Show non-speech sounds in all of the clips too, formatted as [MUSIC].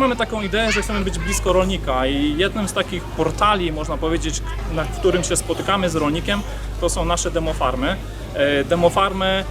Mamy taką ideę, że chcemy być blisko rolnika i jednym z takich portali, można powiedzieć, na którym się spotykamy z rolnikiem, to są nasze demofarmy. E, Demofarmy, e,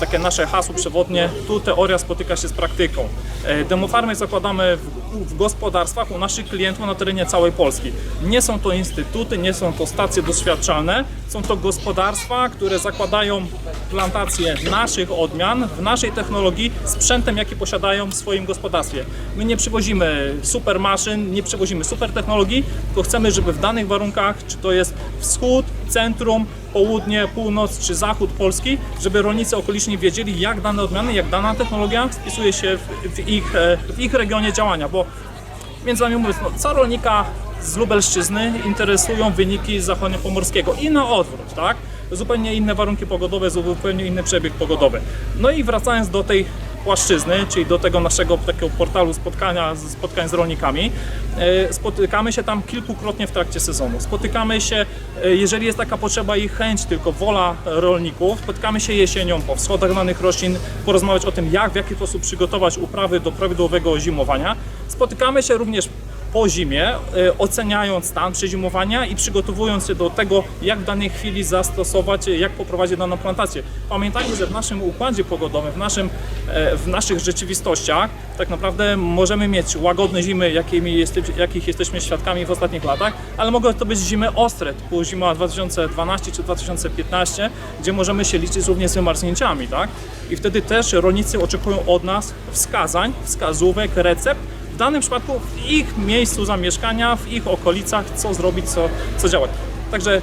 takie nasze hasło przewodnie, tu teoria spotyka się z praktyką. E, Demofarmy zakładamy w, gospodarstwach u naszych klientów na terenie całej Polski. Nie są to instytuty, nie są to stacje doświadczalne, są to gospodarstwa, które zakładają plantacje naszych odmian w naszej technologii sprzętem, jaki posiadają w swoim gospodarstwie. My nie przywozimy super maszyn, nie przywozimy super technologii, tylko chcemy, żeby w danych warunkach, czy to jest wschód, centrum, południe, północ czy zachód Polski, żeby rolnicy okoliczni wiedzieli, jak dane odmiany, jak dana technologia spisuje się w, w, ich, e, w ich regionie działania, bo między nami mówiąc, no, co rolnika z Lubelszczyzny interesują wyniki zachodniopomorskiego i na odwrót, tak? Zupełnie inne warunki pogodowe, zupełnie inny przebieg pogodowy. No i wracając do tej płaszczyzny, czyli do tego naszego takiego portalu spotkania, spotkań z rolnikami, e, spotykamy się tam kilkukrotnie w trakcie sezonu. Spotykamy się, e, jeżeli jest taka potrzeba i chęć, tylko wola rolników, spotykamy się jesienią po wschodach danych roślin, porozmawiać o tym, jak, w jaki sposób przygotować uprawy do prawidłowego zimowania. Spotykamy się również po zimie, e, oceniając stan przezimowania i przygotowując się do tego, jak w danej chwili zastosować, jak poprowadzić daną plantację. Pamiętajmy, że w naszym układzie pogodowym, w, naszym, e, w naszych rzeczywistościach, tak naprawdę możemy mieć łagodne zimy, jakimi jeste, jakich jesteśmy świadkami w ostatnich latach, ale mogą to być zimy ostre, typu zima 2012 czy 2015, gdzie możemy się liczyć również z wymarznięciami, tak? I wtedy też rolnicy oczekują od nas wskazań, wskazówek, recept, danym przypadku w ich miejscu zamieszkania, w ich okolicach, co zrobić, co, co działać. Także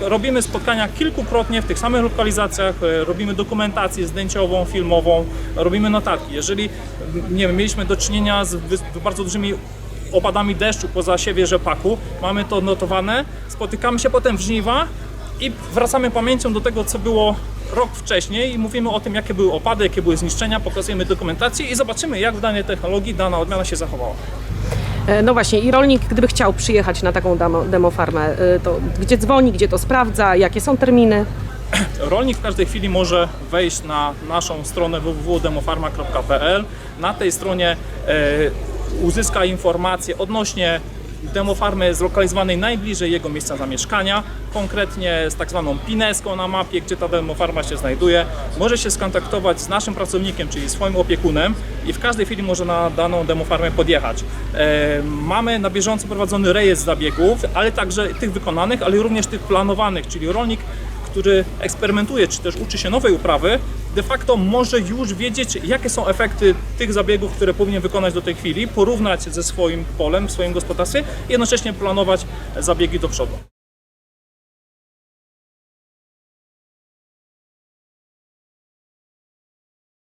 robimy spotkania kilkukrotnie w tych samych lokalizacjach, e, robimy dokumentację zdjęciową, filmową, robimy notatki. Jeżeli nie wiem, mieliśmy do czynienia z bardzo dużymi opadami deszczu po zasiewie rzepaku, mamy to notowane, spotykamy się potem w żniwa i wracamy pamięcią do tego, co było rok wcześniej i mówimy o tym, jakie były opady, jakie były zniszczenia, pokazujemy dokumentację i zobaczymy, jak w danej technologii dana odmiana się zachowała. E, No właśnie, i rolnik, gdyby chciał przyjechać na taką demo, demofarmę, e, to gdzie dzwoni, gdzie to sprawdza, jakie są terminy? [CLEARS THROAT] Rolnik w każdej chwili może wejść na naszą stronę www.demofarma.pl. Na tej stronie e, uzyska informacje odnośnie demofarmy zlokalizowanej najbliżej jego miejsca zamieszkania, konkretnie z tak zwaną pineską na mapie, gdzie ta demofarma się znajduje. Może się skontaktować z naszym pracownikiem, czyli swoim opiekunem i w każdej chwili może na daną demofarmę podjechać. E, mamy na bieżąco prowadzony rejestr zabiegów, ale także tych wykonanych, ale również tych planowanych, czyli rolnik który eksperymentuje, czy też uczy się nowej uprawy, de facto może już wiedzieć, jakie są efekty tych zabiegów, które powinien wykonać do tej chwili, porównać ze swoim polem, w swoim gospodarstwie i jednocześnie planować zabiegi do przodu.